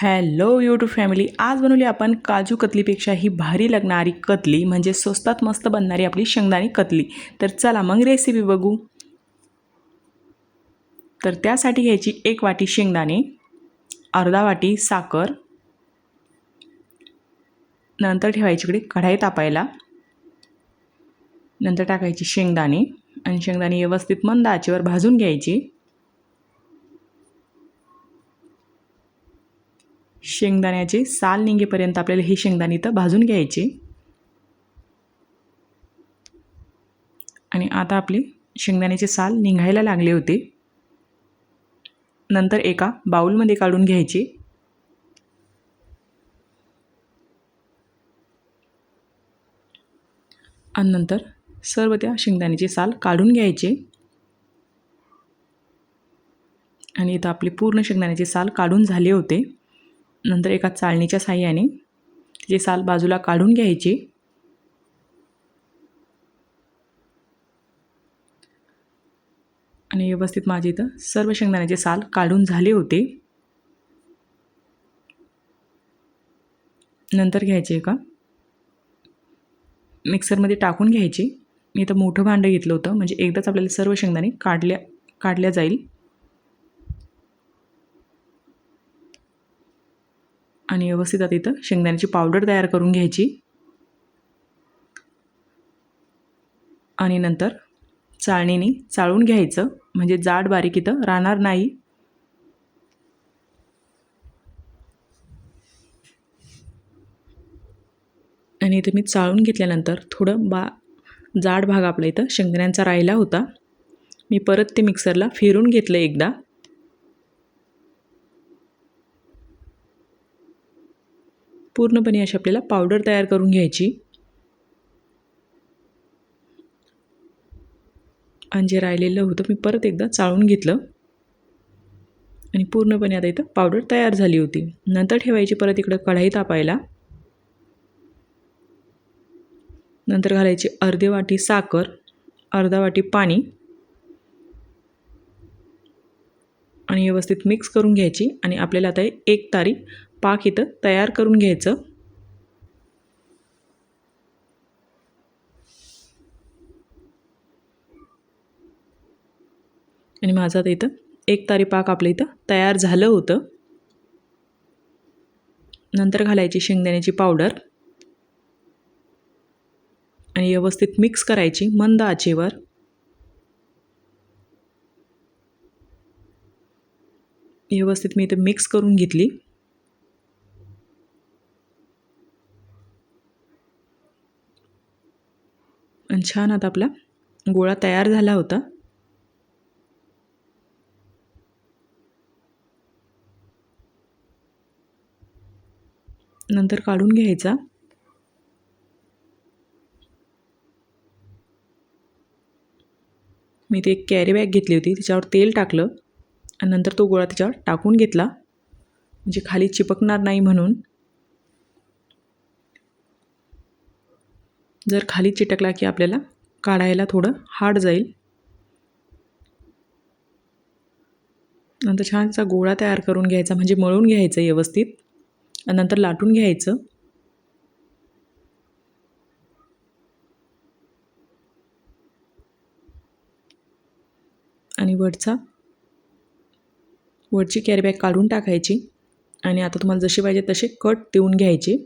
Hello YouTube family आज बनवली आपण काजू कतलीपेक्षा ही भारी लागणारी कतली म्हणजे स्वस्तात मस्त बनणारी आपली शेंगदाणी कतली. तर चला मग रेसिपी बघू. तर त्यासाठी घ्यायची एक वाटी शेंगदाणे अर्धा वाटी साखर नंतर ठेवायची इकडे कढाई तापायला नंतर टाकायची शेंगदाणे आणि शेंगदाणे व्यवस्थित मंद आचेवर भाजून घ्यायची. शेंगदाण्याचे साल निघेपर्यंत आपल्याला हे शेंगदाणे इथं भाजून घ्यायचे. आणि आता आपले शेंगदाण्याचे साल निघायला लागले होते. नंतर एका बाऊलमध्ये काढून घ्यायची. आणि नंतर सर्व त्या शेंगदाण्याचे साल काढून घ्यायचे. आणि इथं आपले पूर्ण शेंगदाण्याचे साल काढून झाले होते. नंतर एका चाळणीच्या साह्याने जे साल बाजूला काढून घ्यायचे. आणि व्यवस्थित माझे इथं सर्व शेंगदाण्याचे साल काढून झाले होते. नंतर घ्यायचे का मिक्सरमध्ये टाकून घ्यायची. मी इथं मोठं भांडं घेतलं होतं. म्हणजे एकदाच आपल्याला सर्व शेंगदाणे काढल्या काढल्या जाईल. आणि व्यवस्थित आता इथं शेंगदाण्याची पावडर तयार करून घ्यायची. आणि नंतर चाळणीने चाळून घ्यायचं. म्हणजे जाड बारीक इथं राहणार नाही. आणि इथं मी चाळून घेतल्यानंतर थोडं बा जाड भाग आपला इथं शेंगदाण्यांचा राहिला होता. मी परत ते मिक्सरला फिरून घेतलं एकदा. पूर्णपणे अशी आपल्याला पावडर तयार करून घ्यायची. आणि जे राहिलेलं होतं मी परत एकदा चाळून घेतलं. आणि पूर्णपणे आता इथं पावडर तयार झाली होती. नंतर ठेवायची परत इकडं कढाई तापायला. नंतर घालायची अर्धी वाटी साखर अर्धा वाटी पाणी. आणि व्यवस्थित मिक्स करून घ्यायची. आणि आपल्याला आता एक तारी पाक इथं तयार करून घ्यायचं. आणि माझं आता इथं एक तारी पाक आपलं इथं तयार झालं होतं. नंतर घालायची शेंगदाण्याची पावडर. आणि व्यवस्थित मिक्स करायची मंद आचेवर. व्यवस्थित मी इथं मिक्स करून घेतली. छान आता आपला गोळा तयार झाला होता. नंतर काढून घ्यायचा. मी ते एक कॅरी बॅग घेतली होती त्याच्यावर तेल टाकलं आणि नंतर तो गोळा त्याच्यावर टाकून घेतला. म्हणजे खाली चिपकणार नाही म्हणून. जर खाली चिटकला की आपल्याला काढायला थोडं हार्ड जाईल. नंतर छानसा गोळा तयार करून घ्यायचा म्हणजे मळून घ्यायचं व्यवस्थित. आणि नंतर लाटून घ्यायचं. आणि वरचा वरची कॅरीबॅग काढून टाकायची. आणि आता तुम्हाला जशी पाहिजे तसे कट देऊन घ्यायचे.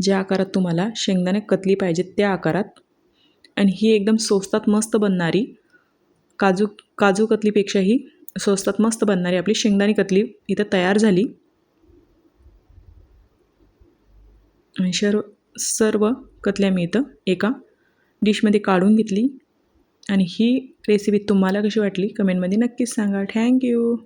ज्या आकारात तुम्हाला शेंगदाणे कतली पाहिजे त्या आकारात. आणि ही एकदम स्वस्तात मस्त बनणारी काजू काजू कतलीपेक्षाही स्वस्तात मस्त बनणारी आपली शेंगदाणे कतली इथं तयार झाली. आणि सर्व सर्व कतल्या मी इथं एका डिशमध्ये काढून घेतली. आणि ही रेसिपी तुम्हाला कशी वाटली? कमेंटमध्ये नक्कीच सांगा. थँक्यू